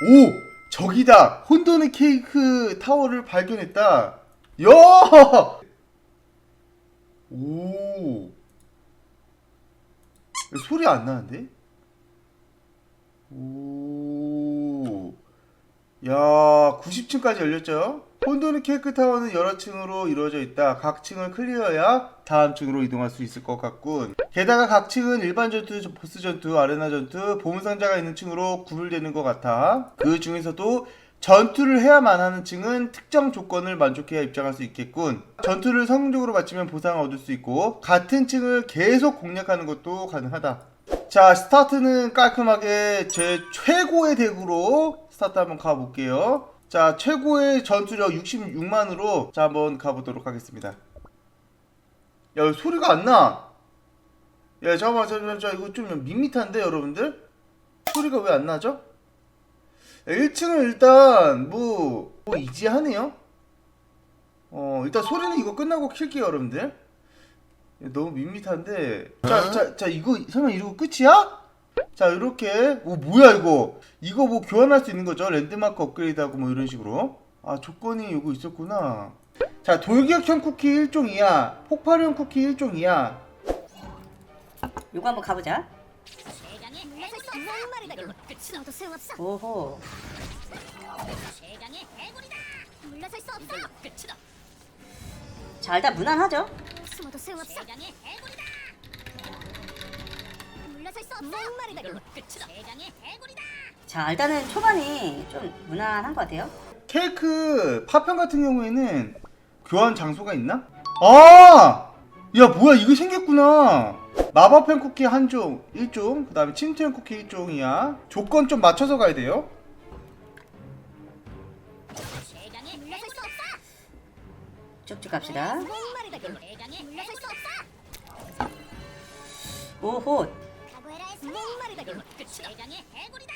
오! 저기다! 혼돈의 케이크 타워를 발견했다! 야! 오! 소리 안 나는데? 오! 야, 90층까지 열렸죠? 혼돈의 케이크 타워는 여러 층으로 이루어져 있다. 각 층을 클리어해야 다음 층으로 이동할 수 있을 것 같군. 게다가 각 층은 일반 전투, 보스 전투, 아레나 전투, 보물 상자가 있는 층으로 구분되는 것 같아. 그 중에서도 전투를 해야만 하는 층은 특정 조건을 만족해야 입장할 수 있겠군. 전투를 성공적으로 마치면 보상을 얻을 수 있고 같은 층을 계속 공략하는 것도 가능하다. 자 스타트는 깔끔하게 제 최고의 덱으로 스타트 한번 가볼게요 자 최고의 전투력 66만으로 자 한번 가보도록 하겠습니다. 야 소리가 안 나. 야 잠깐만 잠깐만 자 이거 좀 밋밋한데 여러분들? 소리가 왜 안 나죠? 1층은 일단 뭐, 뭐 이지하네요? 어 일단 소리는 이거 끝나고 킬게요 여러분들. 너무 밋밋한데. 자, 자, 자 이거 설마 이러고 끝이야? 자 이렇게 오 뭐야 이거? 이거 뭐 교환할 수 있는 거죠? 랜드마크 업그레이드하고 뭐 이런 식으로? 아 조건이 요거 있었구나. 자 돌격형 쿠키 1종 이하 폭발형 쿠키 1종 이하 요거 한번 가보자. 오호. 자 일단 무난하죠. 물러설 수 없어 말이다 이걸로 끝이다. 대강의 해골이다. 자 일단은 초반이 좀 무난한 것 같아요. 케이크 파편 같은 경우에는 교환 장소가 있나? 아! 야 뭐야 이거 생겼구나. 마법형 쿠키 한 종 1종 그 다음에 침투형 쿠키 1종이야 조건 좀 맞춰서 가야 돼요. 대강의 물러설 수 없어! 쭉쭉 갑시다. 말이다 이걸로 대강의 물러설 수 없어! 오호. 끝이다 해골이다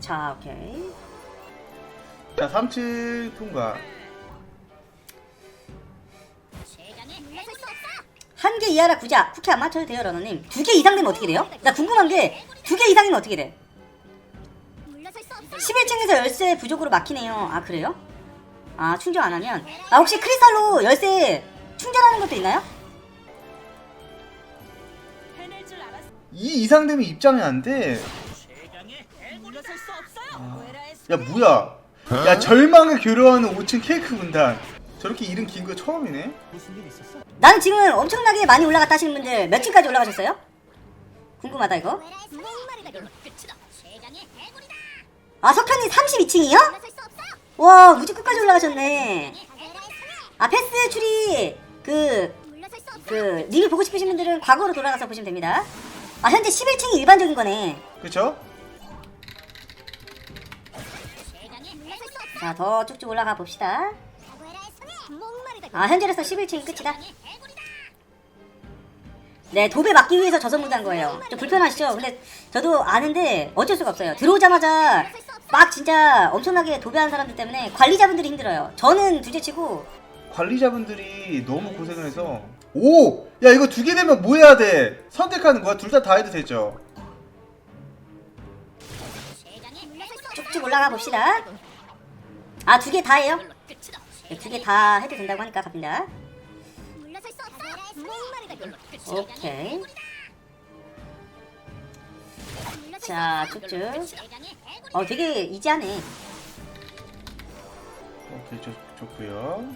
자 오케이. 자 3층 통과 대강의 물러설 수 없어 한개 이하라 구자 쿠키 안 맞춰도 돼요 러너님. 두 개 이상 되면 어떻게 돼요? 나 궁금한 게 두 개 이상이면 어떻게 돼? 물러설 수 없어 11층에서 열쇠 부족으로 막히네요. 아 그래요? 아 충전 안 하면 아 혹시 크리스탈로 열쇠 충전하는 것도 있나요? 이 이상 되면 입장이 안돼 수 없어요. 오해라의 야 뭐야 야 절망을 교류하는 5층 케이크 군단 저렇게 이름 긴 거 처음이네 나는 지금 엄청나게 많이 올라갔다 하시는 분들 몇 층까지 올라가셨어요? 궁금하다 이거. 해골이다 아 석현이 32층이요? 물러설 수 없어 와 우주 끝까지 올라가셨네. 아 패스 추리 그 없어 그 리뷰 보고 싶으신 분들은 과거로 돌아가서 보시면 됩니다. 아 현재 11층이 일반적인 거네. 그쵸? 자 더 쭉쭉 올라가 봅시다. 아 현재로서 11층이 끝이다. 네 도배 막기 위해서 저 선물도 한 거예요. 좀 불편하시죠? 근데 저도 아는데 어쩔 수가 없어요. 들어오자마자 막 진짜 엄청나게 도배하는 사람들 때문에 관리자분들이 힘들어요. 저는 둘째치고 관리자분들이 너무 고생을 해서 오! 야 이거 두 개 되면 뭐 해야 돼? 선택하는 거야? 둘 다 다 해도 되죠? 쭉쭉 올라가 봅시다. 아 두 개다 해요? 네, 두개 다 해도 된다고 하니까 갑니다. 오케이. 자. 쭉쭉. 어 되게 이지하네. 오케이 좋, 좋고요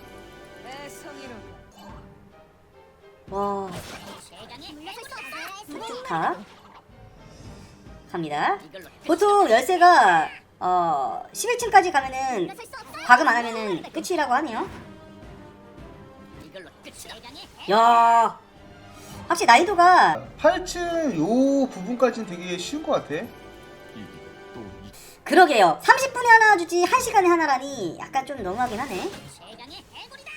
와다 갑니다. 보통 열쇠가 어 11층까지 가면은 과금 안 하면은 끝이라고 하네요. 야 확실히 난이도가 8층 요 부분까지는 되게 쉬운 것 같아 그러게요. 30분에 하나 주지 1시간에 하나라니 약간 좀 너무하긴 하네. 대강의 해골이다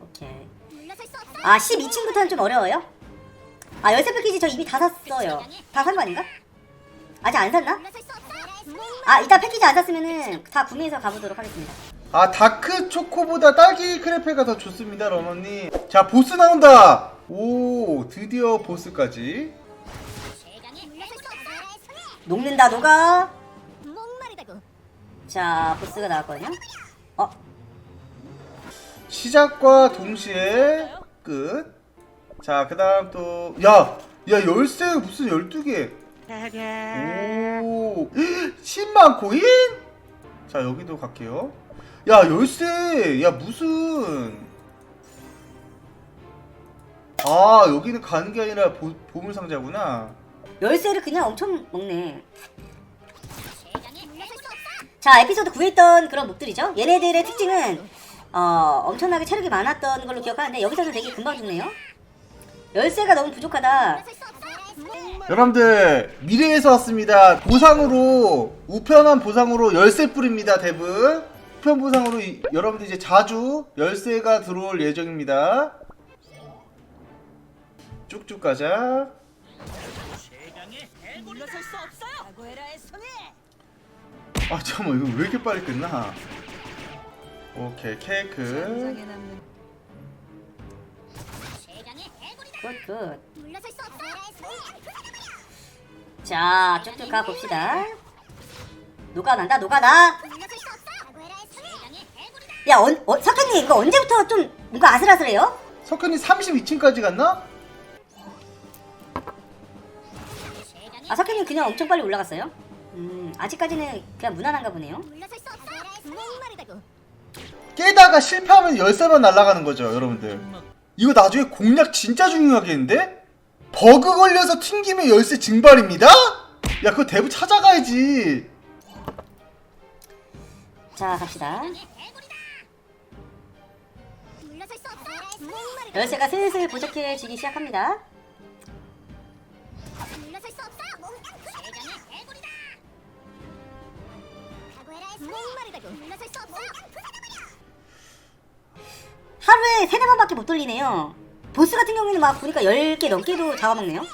오케이. 물러설 수 없어 아 12층부터는 좀 어려워요. 아 열쇠 패키지 저 이미 다 샀어요. 다 산 거 아닌가? 아직 안 샀나? 아 이따 패키지 안 샀으면은 다 구매해서 가보도록 하겠습니다. 아 다크 초코보다 딸기 크레페가 더 좋습니다 러머님 자 보스 나온다 오 드디어 보스까지 녹는다 녹아. 자 보스가 나왔거든요. 어 시작과 동시에 끝. 자, 그 다음 또, 야! 야, 열쇠 무슨 12개. 오, 10만 코인? 자, 여기도 갈게요. 야, 열쇠! 야, 무슨. 아, 여기는 가는 게 아니라 보, 보물상자구나. 열쇠를 그냥 엄청 먹네. 자 에피소드 9에 있던 그런 몹들이죠. 얘네들의 특징은 어, 엄청나게 체력이 많았던 걸로 기억하는데 여기서는 되게 금방 죽네요. 열쇠가 너무 부족하다. 여러분들, 미래에서 왔습니다. 보상으로, 우편한 보상으로 열쇠 뿌립니다, 대부. 우편 보상으로 이- 여러분들 이제 자주 열쇠가 들어올 예정입니다. 쭉쭉 가자. 물러설 수 없어요. 아구에라의 손에 아 잠깐만 이거 왜 이렇게 빨리 끝나? 오케이 케이크 장에 남는 세상에 해골이다. 굿 굿. 물러설 수 없어. 자 쭉쭉 가 봅시다. 녹아난다 녹아나. 물러설 수 없어. 아구에라의 손에. 세상에 해골이다. 야 언, 어, 석현님 이거 언제부터 좀 뭔가 아슬아슬해요? 석현이 32층까지 갔나? 아 석현님 그냥 엄청 빨리 올라갔어요? 음 아직까지는 그냥 무난한가 보네요. 깨다가 실패하면 열쇠만 날아가는 거죠 여러분들 이거 나중에 공략 진짜 중요하겠는데? 버그 걸려서 튕기면 열쇠 증발입니다? 야 그거 대부 찾아가야지 자 갑시다. 열쇠가 슬슬 부족해지기 시작합니다. 하루에 세네 번밖에 못 돌리네요. 보스 같은 경우에는 막 보니까 10개 넘게도 잡아먹네요.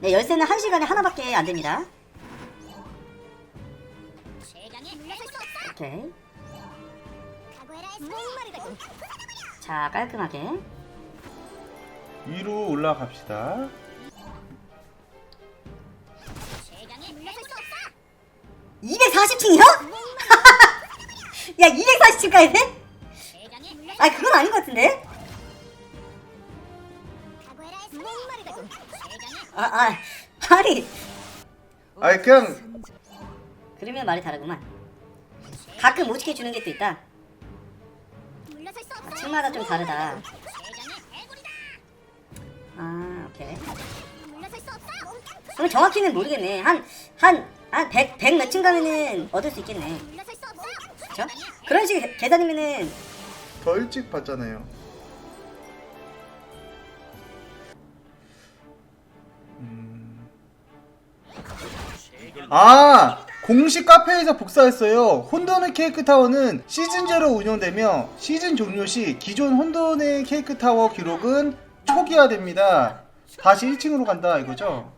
네, 열쇠는 1시간에 하나밖에 안 됩니다. 오케이. 자, 깔끔하게. 위로 올라갑시다 세상에 물러설 수 없어. 240층이요? 야, 240층까지 돼? 아, 그건 아닌 것 같은데? 아, 아, 아니. 아니 그냥 그러면 말이 다르구만. 가끔 오지게 주는 게 또 있다. 아, 층마다 좀 다르다. 아, 오케이. 그럼 정확히는 모르겠네. 한, 한, 한 100, 100 몇층 가면은 얻을 수 있겠네. 그쵸? 그런 식의 계산이면은 더 일찍 봤잖아요 음. 아 공식 카페에서 복사했어요 혼돈의 케이크 타워는 시즌 제로 운영되며 시즌 종료 시 기존 혼돈의 케이크 타워 기록은 초기화됩니다 다시 1층으로 간다 이거죠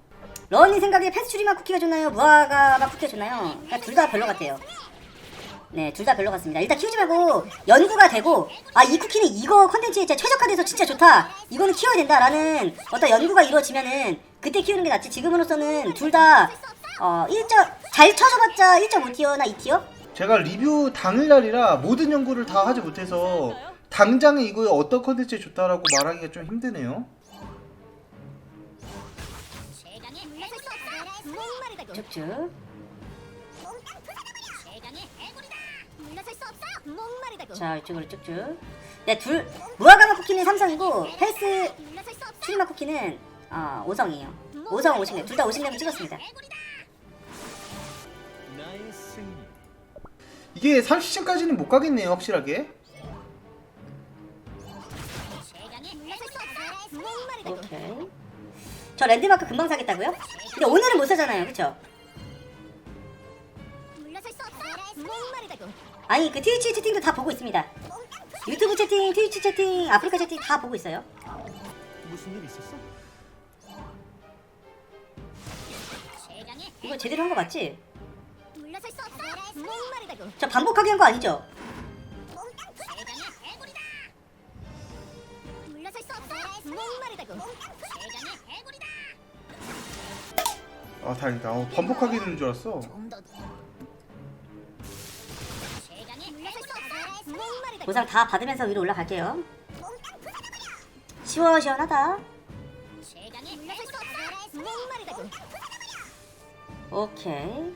러니 생각에 패스츄리만 쿠키가 좋나요? 무화과가 쿠키가 좋나요? 그러니까 둘다 별로 같아요. 네, 둘 다 별로 같습니다. 일단 키우지 말고 연구가 되고 아 이 쿠키는 이거 컨텐츠에 진짜 최적화돼서 진짜 좋다. 이거는 키워야 된다라는 어떤 연구가 이루어지면은 그때 키우는 게 낫지. 지금으로서는 둘 다 어, 1점 잘 쳐줘봤자 1.5티어나 2티어? 제가 리뷰 당일날이라 모든 연구를 다 하지 못해서 당장에 이거에 어떤 컨텐츠에 좋다라고 말하기가 좀 힘드네요. 쭉쭉. 자 이쪽으로 쭉쭉. 네, 둘 무화과맛 쿠키는 삼성이고 없어. 추리맛 쿠키는 어, 5성이에요. 5성 50렙. 둘 다 50렙을 찍었습니다. 이게 30층까지는 못 가겠네요 확실하게. 오케이. 저 랜드마크 금방 사겠다고요? 근데 오늘은 못 사잖아요, 그쵸? 아니 그 트위치 채팅도 다 보고 있습니다. 유튜브 채팅, 트위치 채팅, 아프리카 채팅 다 보고 있어요. 무슨 일 있었어? 이거 제대로 한 거 맞지? 물러설 수 없어. 목마르다고. 저 반복하게 한 거 아니죠? 세상에 해골이다. 물러설 수 없어. 목마르다고. 세상에 해골이다. 아 다행이다 어, 반복하기는 줄 알았어 좀더 보상 다 받으면서 위로 올라갈게요. 시원시원하다. 오케이.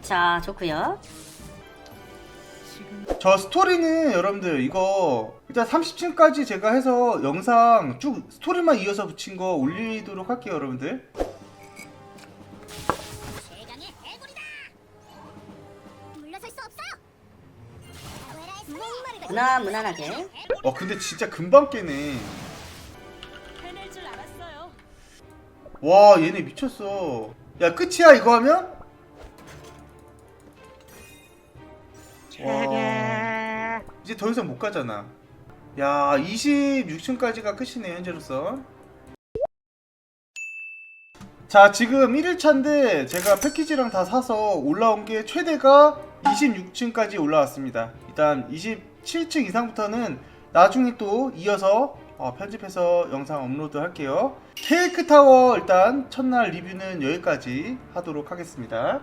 자, 좋고요. 저 스토리는 여러분들 이거 일단 30층까지 제가 해서 영상 쭉 스토리만 이어서 붙인 거 올리도록 할게요 여러분들 무난 무난하게. 어 근데 진짜 금방 깨네 해낼 줄 알았어요. 와 얘네 미쳤어 야 끝이야 이거 하면? 와 이제 더 이상 못 가잖아 야 26층까지가 끝이네 현재로서 자 지금 1일차인데 제가 패키지랑 다 사서 올라온 게 최대가 26층까지 올라왔습니다 일단 27층 이상부터는 나중에 또 이어서 어, 편집해서 영상 업로드 할게요. 케이크 타워 일단 첫날 리뷰는 여기까지 하도록 하겠습니다